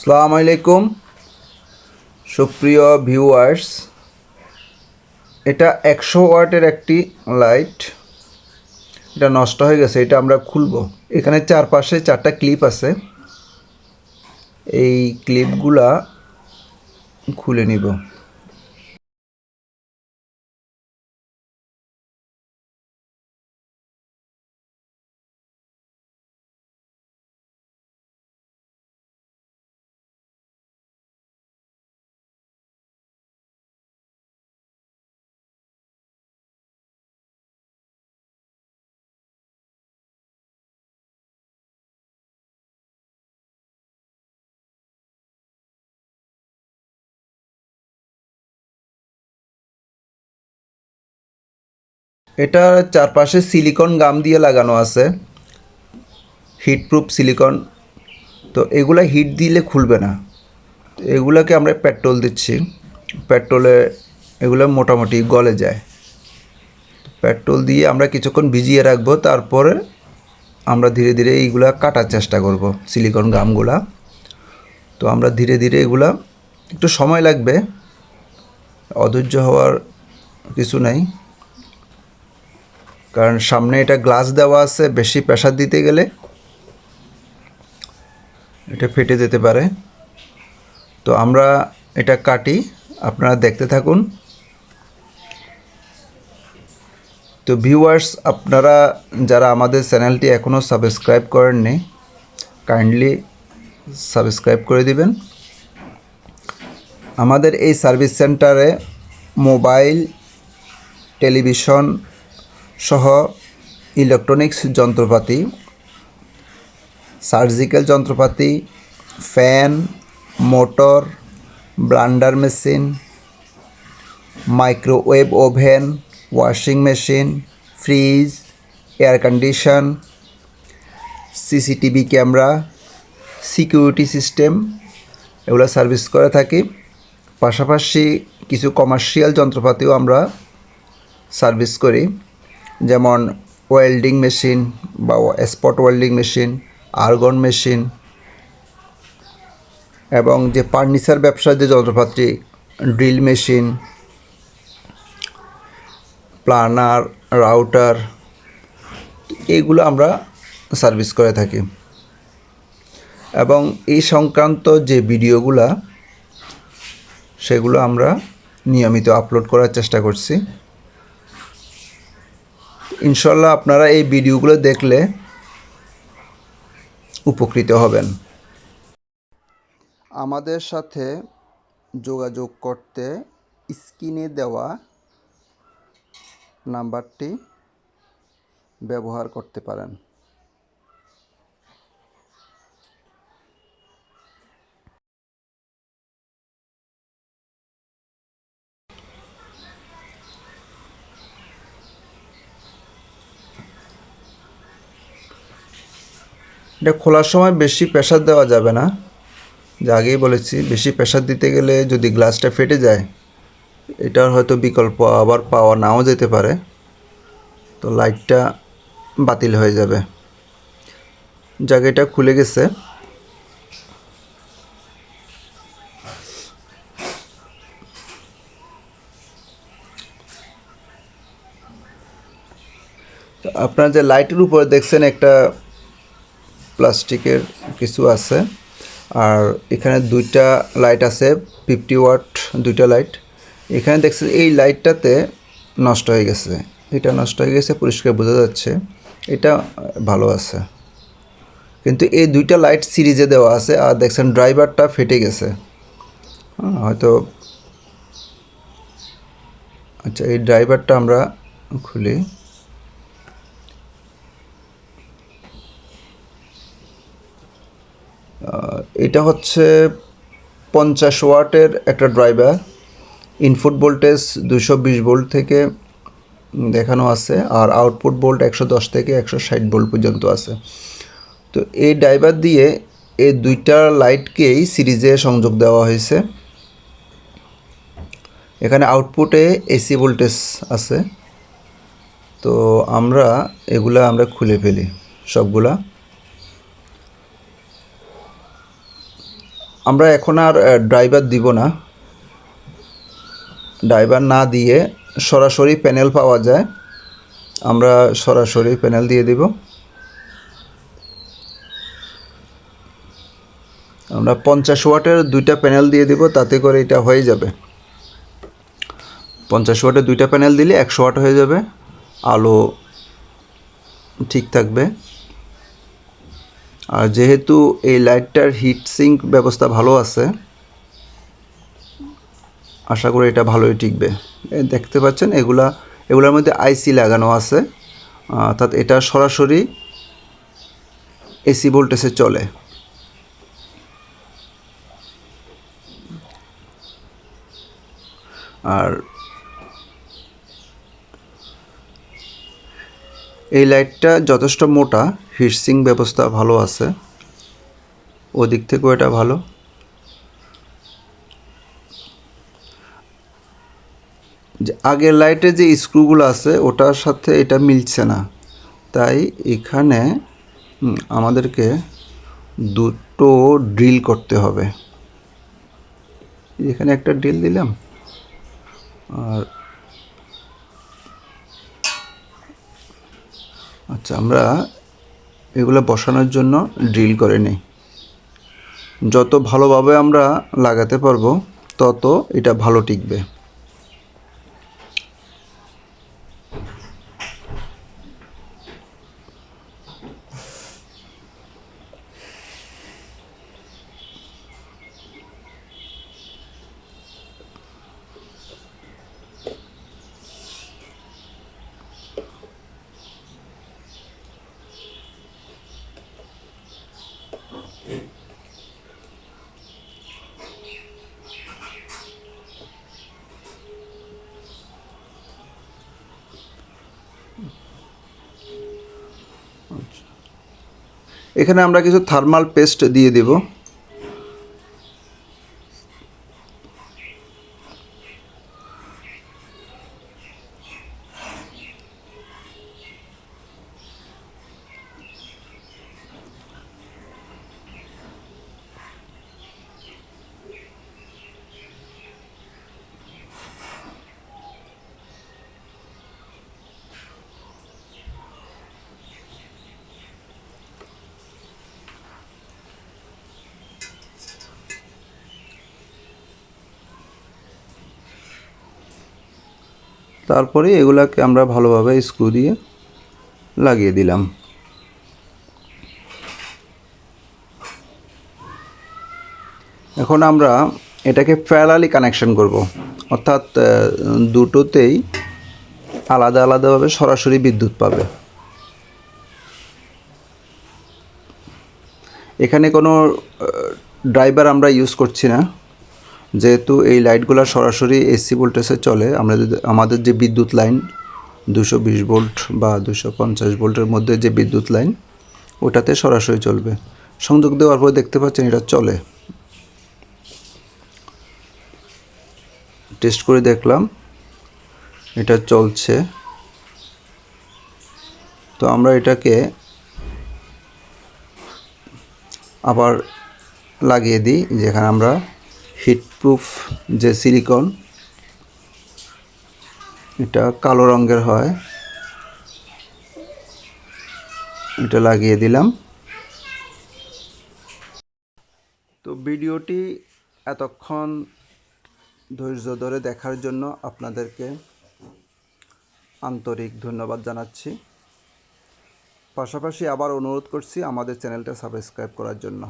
সালাম আলাইকুম। সুপ্রিয় ভিউয়ার্স, এটা একশো ওয়াটের একটি লাইট। এটা নষ্ট হয়ে গেছে, এটা আমরা খুলবো। এখানে চারপাশে চারটা ক্লিপ আছে। এই ক্লিপগুলা খুলে নিব। এটা চারপাশে সিলিকন গাম দিয়ে লাগানো আছে। হিটপ্রুফ সিলিকন তো এগুলা হিট দিলে খুলবে না। এগুলাকে আমরা পেট্রোল দিচ্ছি। পেট্রোলে এগুলো মোটামুটি গলে যায়। পেট্রোল দিয়ে আমরা কিছুক্ষণ ভিজিয়ে রাখব, তারপরে আমরা ধীরে ধীরে এইগুলা কাটার চেষ্টা করব সিলিকন গামগুলা তো আমরা ধীরে ধীরে এগুলা, একটু সময় লাগবে। অধৈর্য হওয়ার কিছু নাই। কারণ সামনে এটা গ্লাস দেওয়া আছে, বেশি প্রেশার দিতে গেলে। এটা ফেটে যেতে পারে। তো আমরা এটা কাটি, আপনারা দেখতে থাকুন। তো ভিউয়ার্স আপনারা যারা আমাদের চ্যানেলটি এখনও সাবস্ক্রাইব করেননি কাইন্ডলি সাবস্ক্রাইব করে দিবেন। আমাদের এই সার্ভিস সেন্টারে মোবাইল, টেলিভিশন সহ ইলেকট্রনিক্স যন্ত্রপাতি সার্জিক্যাল যন্ত্রপাতি fan motor blender machine microwave oven washing machine fridge air condition CCTV camera security system এগুলো সার্ভিস করে থাকি। পাশাপাশি কিছু কমার্শিয়াল যন্ত্রপাতিও আমরা সার্ভিস করি। যেমন ওয়েল্ডিং মেশিন বা spot welding machine argon machine এবং যে ফার্নিচার ব্যবসার যে যন্ত্রপাতি ড্রিল মেশিন প্লানার রাউটার এইগুলো আমরা সার্ভিস করে থাকি। এবং এই সংক্রান্ত যে ভিডিওগুলা, সেগুলো আমরা নিয়মিত আপলোড করার চেষ্টা করছি। ইনশাল্লাহ আপনারা এই ভিডিওগুলো দেখলে উপকৃত হবেন। আমাদের সাথে যোগাযোগ করতে স্ক্রিনে দেওয়া নাম্বারটি ব্যবহার করতে পারেন। এটা খোলার সময় বেশি প্রেশার দেওয়া যাবে না। যে আগেই বলেছি, বেশি প্রেশার দিতে গেলে যদি গ্লাসটা ফেটে যায়, এটার হয়তো বিকল্প আবার পাওয়া নাও যেতে পারে। তো লাইটটা বাতিল হয়ে যাবে। জায়গাটা খুলে গেছে। আপনার যে লাইটের উপরে দেখছেন একটা প্লাস্টিকের কিছু আছে। আর এখানে দুইটা লাইট আছে ফিফটি ওয়াট দুইটা লাইট। এখানে দেখছেন এই লাইটটাতে নষ্ট হয়ে গেছে। এটা নষ্ট হয়ে গেছে পরিষ্কার বোঝা যাচ্ছে। এটা ভালো আছে। কিন্তু এই দুইটা লাইট সিরিজে দেওয়া আছে আর দেখছেন ড্রাইভারটা ফেটে গেছে। হ্যাঁ, হয়তো আচ্ছা এই ড্রাইভারটা আমরা খুলি। এটা হচ্ছে পঞ্চাশ ওয়াটের একটা ড্রাইভার। ইনপুট ভোল্টেজ দুশো বিশ ভোল্ট থেকে দেখানো আছে আর আউটপুট ভোল্ট একশো দশ থেকে একশো ষাট ভোল্ট পর্যন্ত আছে। তো এই ড্রাইভার দিয়ে এই দুইটা লাইটকেই সিরিজে সংযোগ দেওয়া হয়েছে। এখানে আউটপুটে এসি ভোল্টেজ আছে। তো আমরা এগুলা আমরা খুলে ফেলি সবগুলা। আমরা এখন আর ড্রাইভার দিব না। ড্রাইভার না দিয়ে সরাসরি প্যানেল পাওয়া যায়। আমরা সরাসরি প্যানেল দিয়ে দিব। আমরা পঞ্চাশ ওয়াটের দুইটা প্যানেল দিয়ে দিব, তাতে করে এটা হয়ে যাবে। পঞ্চাশ ওয়াটের দুইটা প্যানেল দিলে একশো ওয়াট হয়ে যাবে। আলো ঠিক থাকবে। আর যেহেতু এই লাইটটার হিট সিঙ্ক ব্যবস্থা ভালো আছে, আশা করি এটা ভালোই টিকবে। দেখতে পাচ্ছেন, এগুলা, এগুলোর মধ্যে আইসি লাগানো আছে, অর্থাৎ এটা সরাসরি এসি ভোল্টেজে চলে। আর এই লাইটটা যথেষ্ট মোটা হিটসিং ব্যবস্থা ভালো আছে। ওদিক থেকেও এটা ভালো। যে আগের লাইটে যে স্ক্রুগুলো আছে, ওটার সাথে এটা মিলছে না। তাই এখানে আমাদেরকে দুটো ড্রিল করতে হবে। এখানে একটা ড্রিল দিলাম। আর আচ্ছা আমরা এগুলো বসানোর জন্য ড্রিল করে নিই। যত ভালোভাবে আমরা লাগাতে পারব, তত এটা ভালো টিকবে। এখানে আমরা কিছু থার্মাল পেস্ট দিয়ে দেব। তারপরে এগুলাকে আমরা ভালোভাবে স্ক্রু দিয়ে লাগিয়ে দিলাম। এখন আমরা এটাকে প্যারালি কানেকশন করব। অর্থাৎ দুটোতেই আলাদা আলাদাভাবে সরাসরি বিদ্যুৎ পাবে। এখানে কোনো ড্রাইভার আমরা ইউজ করছি না। যেহেতু এই লাইটগুলো সরাসরি এসি ভোল্টেজে চলে, আমরা যদি, আমাদের যে বিদ্যুৎ লাইন দুশো বিশ ভোল্ট বা দুশো পঞ্চাশ ভোল্টের মধ্যে যে বিদ্যুৎ লাইন, ওটাতে সরাসরি চলবে। সংযোগ দেওয়ার পর দেখতে পাচ্ছেন এটা চলে। টেস্ট করে দেখলাম, এটা চলছে। তো আমরা এটাকে আবার লাগিয়ে দিই, যেখানে আমরা হিটপ্রুফ যে সিলিকন এটা কালো রঙের হয়। এটা লাগিয়ে দিলাম। তো ভিডিওটি এতক্ষণ ধৈর্য ধরে দেখার জন্য আপনাদেরকে আন্তরিক ধন্যবাদ জানাচ্ছি। পাশাপাশি আবার অনুরোধ করছি আমাদের চ্যানেলটা সাবস্ক্রাইব করার জন্য।